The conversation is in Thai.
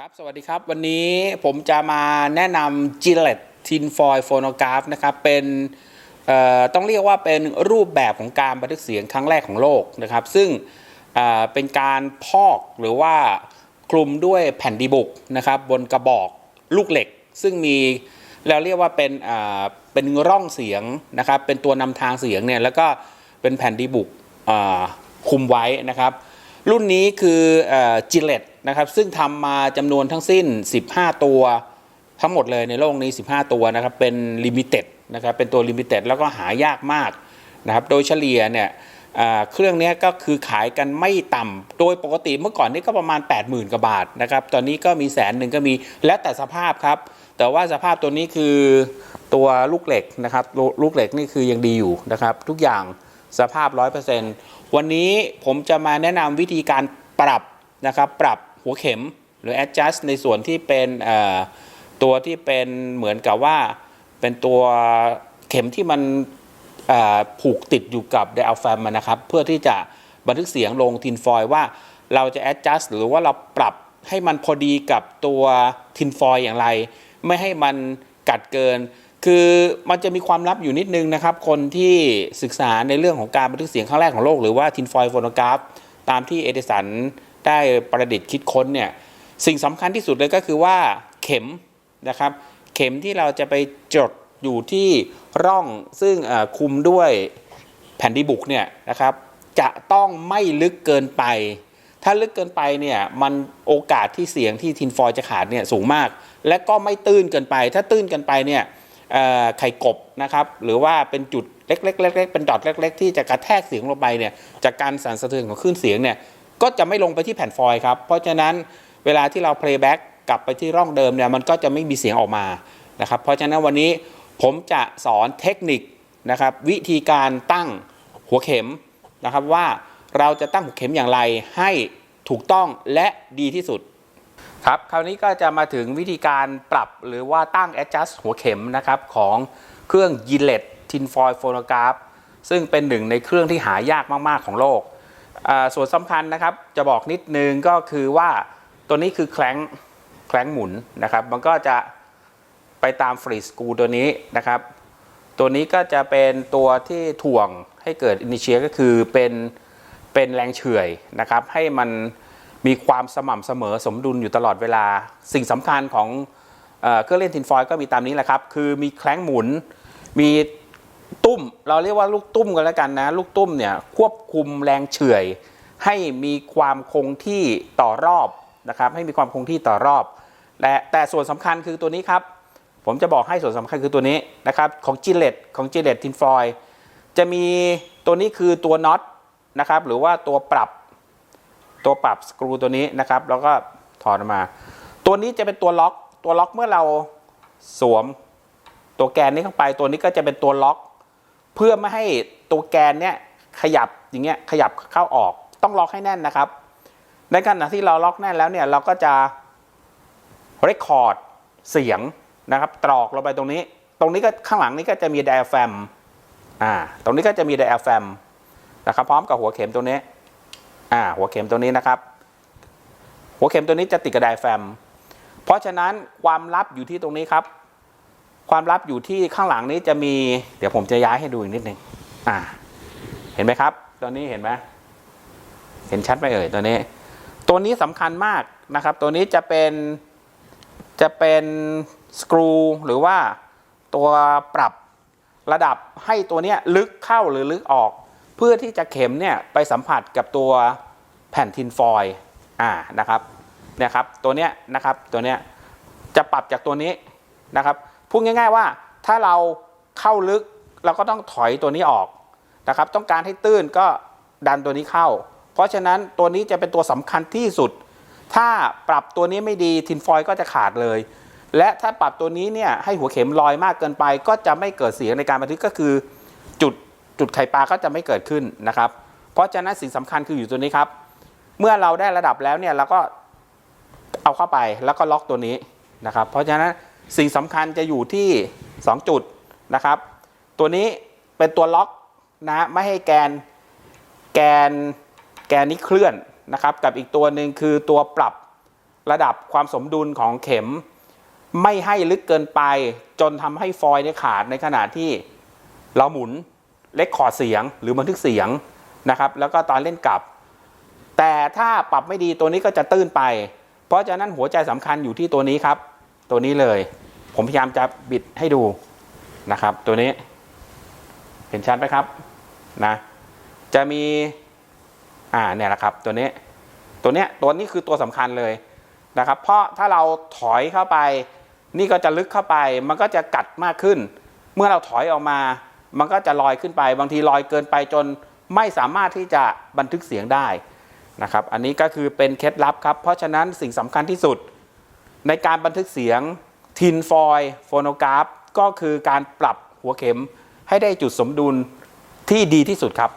ครับ สวัสดีครับ วันนี้ผมจะมาแนะนำ Gillette Tinfoil Phonograph นะครับ เป็นต้องเรียกว่าเป็นรูปแบบของการบันทึกเสียงครั้งแรกของโลกนะครับ ซึ่งเเป็นการพอกหรือว่าคลุมด้วยแผ่นดีบุกนะครับ บนกระบอกลูกเหล็ก ซึ่งมีเราเรียกว่าเป็นเป็นร่องเสียงนะครับ เป็นตัวนำทางเสียงเนี่ยแล้วก็เป็นแผ่นดีบุกคุมไว้นะครับ รุ่นนี้คือจิเลตนะครับ ซึ่งทำมาจำนวนทั้งสิ้น 15 ตัว ทั้งหมดเลยในโลกนี้ 15 ตัวนะครับ เป็นลิมิเต็ดนะครับ เป็นตัวลิมิเต็ดแล้วก็หายากมากนะครับ โดยเฉลี่ยเนี่ยเครื่องนี้ก็คือขายกันไม่ต่ำ โดยปกติเมื่อก่อนนี่ก็ประมาณ 80,000กว่าบาทนะครับ ตอนนี้ก็มีแสนหนึ่งก็มี แล้วแต่สภาพครับ แต่ว่าสภาพตัวนี้คือตัวลูกเหล็กนะครับ ลูลูกเหล็กนี่คือยังดีอยู่นะครับ ทุกอย่างสภาพ 100% วันนี้ผมจะมาแนะนำวิธีการปรับนะครับ ปรับหัวเข็มหรือ adjust ในส่วนที่เป็นตัวที่เป็นเหมือนกับว่าเป็นตัวเข็มที่มันผูกติดอยู่กับ diaphragm อะนะครับ เพื่อที่จะบันทึกเสียงลงทินฟอยว่าเราจะ adjust หรือว่าเราปรับให้มันพอดีกับตัวทินฟอยอย่างไร ไม่ให้มันกัดเกิน คือมันจะมีความลับอยู่นิดนึงนะครับ คนที่ศึกษาในเรื่องของการบันทึกเสียงครั้งแรกของโลก หรือว่าทินฟอยโฟโนกราฟ ตามที่เอดิสันได้ประดิษฐ์คิดค้นเนี่ยสิ่งสำคัญที่สุดเลยก็คือว่าเข็มนะครับ เข็มที่เราจะไปจดอยู่ที่ร่องซึ่งคุมด้วยแผ่นดีบุกเนี่ยนะครับ จะต้องไม่ลึกเกินไป ถ้าลึกเกินไปเนี่ยมันโอกาสที่เสียงที่ทินฟอยจะขาดเนี่ยสูงมาก และก็ไม่ตื้นเกินไป ถ้าตื้นเกินไปเนี่ย ไข่กบนะครับหรือว่าเป็นจุดเล็กๆเล็กๆเป็นดอทเล็ก ๆ ที่จะกระแทกเสียงลงไปเนี่ยจากการสั่นสะเทือนของคลื่นเสียงเนี่ยก็จะไม่ลงไปที่แผ่นฟอยล์ครับเพราะฉะนั้นเวลาที่เรา playback กลับไปที่ร่องเดิมเนี่ยมันก็จะไม่มีเสียงออกมานะครับเพราะฉะนั้นวันนี้ผมจะสอนเทคนิคนะครับวิธีการตั้งหัวเข็มนะครับว่าเราจะตั้งหัวเข็มอย่างไรให้ถูกต้องและดีที่สุด ครับคราวนี้ก็จะมาถึงวิธีการปรับหรือว่าตั้ง adjust หัวเข็มนะครับของเครื่อง Gillette Tinfoil Phonograph ซึ่งเป็นหนึ่งในเครื่องที่หายากมาก ๆ ของโลก ส่วนสำคัญนะครับจะบอกนิดนึงก็คือว่าตัวนี้คือแคลงแคลงหมุนนะครับ มันก็จะไปตามฟรีสกูตัวนี้นะครับ ตัวนี้ก็จะเป็นตัวที่ถ่วงให้เกิดอินิเชียก็คือเป็นเป็นแรงเฉื่อยนะครับ ให้มัน มีความสม่ำเสมอสมดุลอยู่ตลอดเวลา สิ่งสำคัญของเอเครื่องเล่นทินฟอยล์ก็มีตามนี้แหละครับ คือมีแคล้งหมุน มีตุ้ม เราเรียกว่าลูกตุ้มกันแล้วกันนะ ลูกตุ้มเนี่ยควบคุมแรงเฉื่อย ให้มีความคงที่ต่อรอบนะครับ ให้มีความคงที่ต่อรอบ และแต่ส่วนสำคัญคือตัวนี้ครับ ผมจะบอกให้ส่วนสำคัญคือตัวนี้นะครับ ของจิเลตของจิเลตทินฟอยจะมีตัวนี้คือตัวน็อตนะครับ หรือว่าตัวปรับ ตัวปรับสกรูตัวนี้นะครับ แล้วก็ถอดออกมา ตัวนี้จะเป็นตัวล็อก ตัวล็อกเมื่อเราสวมตัวแกนนี้เข้าไป ตัวนี้ก็จะเป็นตัวล็อก เพื่อไม่ให้ตัวแกนเนี้ยขยับอย่างเงี้ยขยับเข้าออก ต้องล็อกให้แน่นนะครับ ในขณะที่เราล็อกแน่นแล้วเนี่ยเราก็จะเรคคอร์ดเสียงนะครับ ตรอกลงไปตรงนี้ ตรงนี้ก็ข้างหลังนี้ก็จะมีไดอะแฟมอ่าตรงนี้ก็จะมีไดอะแฟมนะครับพร้อมกับหัวเข็มตัวนี้ อ่าหัวเข็มตัวนี้นะครับ หัวเข็มตัวนี้จะติดกับไดแฟม เพราะฉะนั้นความลับอยู่ที่ตรงนี้ครับ ความลับอยู่ที่ข้างหลังนี้จะมี เดี๋ยวผมจะย้ายให้ดูอีกนิดนึงอ่า เห็นไหมครับ ตัวนี้เห็นไหมเห็นชัดไหมเอ่ยตัวนี้ ตัวนี้สำคัญมากนะครับ ตัวนี้จะเป็นจะเป็นสกรูหรือว่าตัวปรับระดับให้ตัวเนี้ยลึกเข้าหรือลึกออก เพื่อที่จะเข็มเนี่ยไปสัมผัสกับตัว แผ่นทินฟอยล์อ่านะครับเนี่ยครับตัวเนี้ยนะครับตัวเนี้ยจะปรับจากตัวนี้นะครับพูดง่าย ๆว่าถ้าเราเข้าลึกเราก็ต้องถอยตัวนี้ออกนะครับ ต้องการให้ตื้นก็ดันตัวนี้เข้า เพราะฉะนั้นตัวนี้จะเป็นตัวสำคัญที่สุด ถ้าปรับตัวนี้ไม่ดีทินฟอยล์ก็จะขาดเลย และถ้าปรับตัวนี้เนี่ยให้หัวเข็มลอยมากเกินไป ก็จะไม่เกิดเสียงในการบันทึกก็คือจุดจุดไข่ปลาก็จะไม่เกิดขึ้นนะครับ เพราะฉะนั้นสิ่งสำคัญคืออยู่ตัวนี้ครับ เมื่อเราได้ระดับแล้วเนี่ยเราก็เอาเข้าไปแล้วก็ล็อกตัวนี้นะครับ เพราะฉะนั้นสิ่งสำคัญจะอยู่ที่ 2 จุดนะครับ ตัวนี้เป็นตัวล็อกนะไม่ให้แกนแกนแกนนี้เคลื่อนนะครับ กับอีกตัวหนึ่งคือตัวปรับระดับความสมดุลของเข็ม ไม่ให้ลึกเกินไปจนทำให้ฟอยล์เนี่ยขาดในขณะที่เราหมุนเล็กคอร์ดเสียงหรือบันทึกเสียงนะครับ แล้วก็ตอนเล่นกลับ แต่ถ้าปรับไม่ดีตัวนี้ก็จะตื้นไป เพราะฉะนั้นหัวใจสำคัญอยู่ที่ตัวนี้ครับ ตัวนี้เลย ผมพยายามจะบิดให้ดูนะครับ ตัวนี้ เห็นชัดไหมครับนะจะมีอ่าเนี่ยแหละครับ ตัวนี้ ตัวเนี้ยตัวนี้คือตัวสำคัญเลยนะครับ เพราะถ้าเราถอยเข้าไป นี่ก็จะลึกเข้าไป มันก็จะกัดมากขึ้น เมื่อเราถอยออกมา มันก็จะลอยขึ้นไป บางทีลอยเกินไปจนไม่สามารถที่จะบันทึกเสียงได้ นะครับอันนี้ก็คือเป็นเคล็ดลับครับ เพราะฉะนั้นสิ่งสำคัญที่สุด ในการบันทึกเสียงทินฟอยโฟโนกราฟ ก็คือการปรับหัวเข็มให้ได้จุดสมดุลที่ดีที่สุดครับ